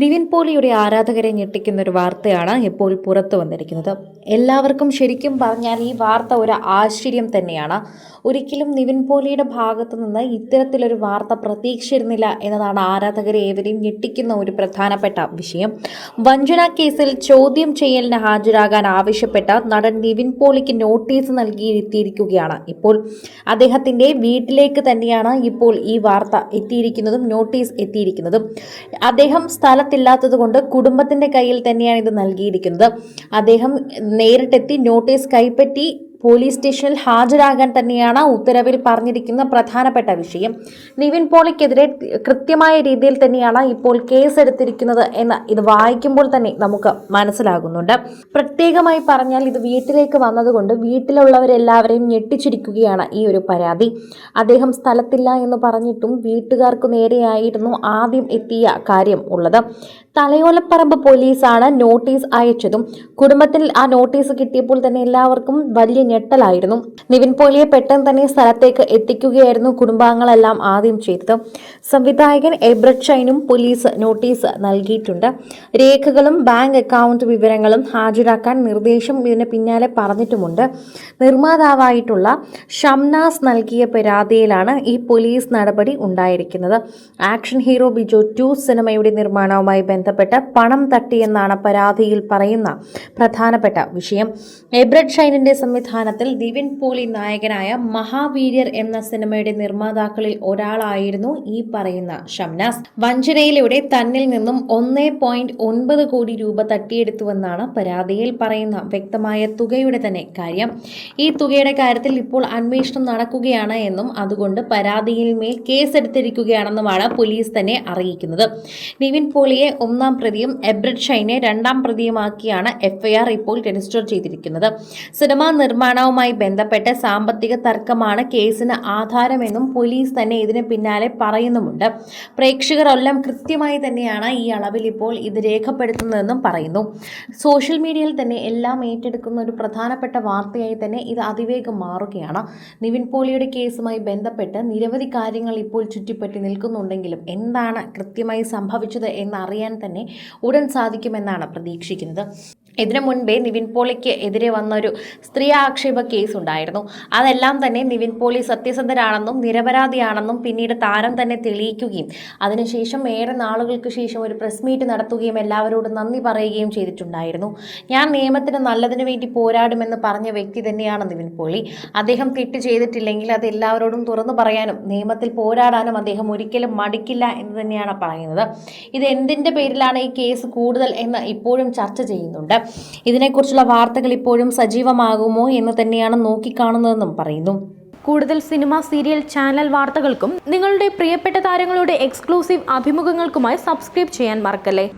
നിവിൻ പോളിയുടെ ആരാധകരെ ഞെട്ടിക്കുന്ന ഒരു വാർത്തയാണ് ഇപ്പോൾ പുറത്തു വന്നിരിക്കുന്നത്. എല്ലാവർക്കും ശരിക്കും പറഞ്ഞാൽ ഈ വാർത്ത ഒരു ആശ്ചര്യം തന്നെയാണ്. ഒരിക്കലും നിവിൻ പോളിയുടെ ഭാഗത്തു നിന്ന് ഇത്തരത്തിലൊരു വാർത്ത പ്രതീക്ഷിച്ചിരുന്നില്ല എന്നതാണ് ആരാധകരെ ഏവരെയും ഞെട്ടിക്കുന്ന ഒരു പ്രധാനപ്പെട്ട വിഷയം. വഞ്ചന കേസിൽ ചോദ്യം ചെയ്യലിന് ഹാജരാകാൻ ആവശ്യപ്പെട്ട നടൻ നിവിൻ പോളിക്ക് നോട്ടീസ് നൽകിയിരുത്തിയിരിക്കുകയാണ് ഇപ്പോൾ. അദ്ദേഹത്തിന്റെ വീട്ടിലേക്ക് തന്നെയാണ് ഇപ്പോൾ ഈ വാർത്ത എത്തിയിരിക്കുന്നതും നോട്ടീസ് എത്തിയിരിക്കുന്നതും. അദ്ദേഹം സ്ഥലത്തില്ലാത്തത് കൊണ്ട് കുടുംബത്തിന്റെ കയ്യിൽ തന്നെയാണ് ഇത് നൽകിയിരിക്കുന്നത്. അദ്ദേഹം നേരിട്ടെത്തി നോട്ടീസ് കൈപ്പറ്റി പോലീസ് സ്റ്റേഷനിൽ ഹാജരാകാൻ തന്നെയാണ് ഉത്തരവിൽ പറഞ്ഞിരിക്കുന്ന പ്രധാനപ്പെട്ട വിഷയം. നിവിൻ പോളിക്കെതിരെ കൃത്യമായ രീതിയിൽ തന്നെയാണ് ഇപ്പോൾ കേസ് എടുത്തിരിക്കുന്നത് എന്ന് ഇത് വായിക്കുമ്പോൾ തന്നെ നമുക്ക് മനസ്സിലാകുന്നുണ്ട്. പ്രത്യേകമായി പറഞ്ഞാൽ ഇത് വീട്ടിലേക്ക് വന്നതുകൊണ്ട് വീട്ടിലുള്ളവരെല്ലാവരെയും ഞെട്ടിച്ചിരിക്കുകയാണ് ഈ ഒരു പരാതി. അദ്ദേഹം സ്ഥലത്തില്ല എന്ന് പറഞ്ഞിട്ടും വീട്ടുകാർക്ക് നേരെയായിരുന്നു ആദ്യം എത്തിയ കാര്യം ഉള്ളത്. തലയോലപ്പറമ്പ് പോലീസാണ് നോട്ടീസ് അയച്ചതും കുടുംബത്തിൽ ആ നോട്ടീസ് കിട്ടിയപ്പോൾ തന്നെ എല്ലാവർക്കും വലിയ ഞെട്ടലായിരുന്നു. നിവിൻ പോളിയെ പെട്ടെന്ന് തന്നെ സ്ഥലത്തേക്ക് എത്തിക്കുകയായിരുന്നു കുടുംബാംഗങ്ങളെല്ലാം ആദ്യം ചെയ്തത്. സംവിധായകൻ എബ്രഡ് ഷൈനും പോലീസ് നോട്ടീസ് നൽകിയിട്ടുണ്ട്. രേഖകളും ബാങ്ക് അക്കൗണ്ട് വിവരങ്ങളും ഹാജരാക്കാൻ നിർദ്ദേശം ഇതിന് പിന്നാലെ പറഞ്ഞിട്ടുമുണ്ട്. നിർമ്മാതാവായിട്ടുള്ള ഷംനാസ് നൽകിയ പരാതിയിലാണ് ഈ പോലീസ് നടപടി ഉണ്ടായിരിക്കുന്നത്. ആക്ഷൻ ഹീറോ ബിജോ ടു സിനിമയുടെ നിർമ്മാണവുമായി ബന്ധപ്പെട്ട് പണം തട്ടിയെന്നാണ് പരാതിയിൽ പറയുന്ന പ്രധാനപ്പെട്ട വിഷയം. എബ്രഡ് ഷൈനിന്റെ സംവിധാനത്തിൽ ദിവിൻ പോളി നായകനായ മഹാവീര്യർ എന്ന സിനിമയുടെ നിർമ്മാതാക്കളിൽ ഒരാളായിരുന്നു ഈ പറയുന്ന ഷംനാസ്. വഞ്ചനയിലൂടെ തന്നിൽ നിന്നും ഒന്നേ പോയിന്റ് ഒൻപത് കോടി രൂപ തട്ടിയെടുത്തുവെന്നാണ് പരാതിയിൽ പറയുന്ന വ്യക്തമായ തുകയുടെ തന്നെ കാര്യം. ഈ തുകയുടെ കാര്യത്തിൽ ഇപ്പോൾ അന്വേഷണം നടക്കുകയാണ് എന്നും അതുകൊണ്ട് പരാതിയിൽ മേൽ കേസെടുത്തിരിക്കുകയാണെന്നുമാണ് പോലീസ് തന്നെ അറിയിക്കുന്നത്. നിവിൻ പോളിയെ ഒന്നാം പ്രതിയും എബ്രഡ് ഷൈനെ രണ്ടാം പ്രതിയുമാക്കിയാണ് എഫ്ഐആർ ഇപ്പോൾ രജിസ്റ്റർ ചെയ്തിരിക്കുന്നത്. സിനിമാ നിർമ്മാണവുമായി ബന്ധപ്പെട്ട സാമ്പത്തിക തർക്കമാണ് കേസിന് ആധാരമെന്നും പോലീസ് തന്നെ ഇതിന് പിന്നാലെ പറയുന്നുമുണ്ട്. പ്രേക്ഷകരെല്ലാം കൃത്യമായി തന്നെയാണ് ഈ അളവിൽ ഇപ്പോൾ ഇത് രേഖപ്പെടുത്തുന്നതെന്നും പറയുന്നു. സോഷ്യൽ മീഡിയയിൽ തന്നെ എല്ലാം ഏറ്റെടുക്കുന്ന ഒരു പ്രധാനപ്പെട്ട വാർത്തയായി തന്നെ ഇത് അതിവേഗം മാറുകയാണ്. നിവിൻ പോളിയുടെ കേസുമായി ബന്ധപ്പെട്ട് നിരവധി കാര്യങ്ങൾ ഇപ്പോൾ ചുറ്റിപ്പറ്റി നിൽക്കുന്നുണ്ടെങ്കിലും എന്താണ് കൃത്യമായി സംഭവിച്ചത് എന്നറിയാൻ തന്നെ ഉടൻ സാധിക്കുമെന്നാണ് പ്രതീക്ഷിക്കുന്നത്. ഇതിനു മുൻപേ നിവിൻ പോളിക്ക് എതിരെ വന്ന ഒരു സ്ത്രീ ആക്ഷേപ കേസ് ഉണ്ടായിരുന്നു. അതെല്ലാം തന്നെ നിവിൻ പോളി സത്യസന്ധരാണെന്നും നിരപരാധിയാണെന്നും പിന്നീട് താരം തന്നെ തെളിയിക്കുകയും അതിനുശേഷം ഏറെ നാളുകൾക്ക് ശേഷം ഒരു പ്രസ് മീറ്റ് നടത്തുകയും എല്ലാവരോടും നന്ദി പറയുകയും ചെയ്തിട്ടുണ്ടായിരുന്നു. ഞാൻ നിയമത്തിന് നല്ലതിനു വേണ്ടി പോരാടുമെന്ന് പറഞ്ഞ വ്യക്തി തന്നെയാണ് നിവിൻ പോളി. അദ്ദേഹം തെറ്റ് ചെയ്തിട്ടില്ലെങ്കിൽ അത് എല്ലാവരോടും തുറന്നു പറയാനും നിയമത്തിൽ പോരാടാനും അദ്ദേഹം ഒരിക്കലും മടിക്കില്ല എന്ന് തന്നെയാണ് പറയുന്നത്. ഇത് എന്തിന്റെ പേരിലാണ് ഈ കേസ് കൂടുതൽ എന്ന് ഇപ്പോഴും ചർച്ച ചെയ്യുന്നുണ്ട്. ഇതിനെക്കുറിച്ചുള്ള വാർത്തകൾ ഇപ്പോഴും സജീവമാകുമോ എന്ന് തന്നെയാണ് നോക്കിക്കാണുന്നതെന്നും പറയുന്നു. കൂടുതൽ സിനിമ സീരിയൽ ചാനൽ വാർത്തകൾക്കും നിങ്ങളുടെ പ്രിയപ്പെട്ട താരങ്ങളുടെ എക്സ്ക്ലൂസീവ് അഭിമുഖങ്ങൾക്കുമായി സബ്സ്ക്രൈബ് ചെയ്യാൻ മറക്കല്ലേ?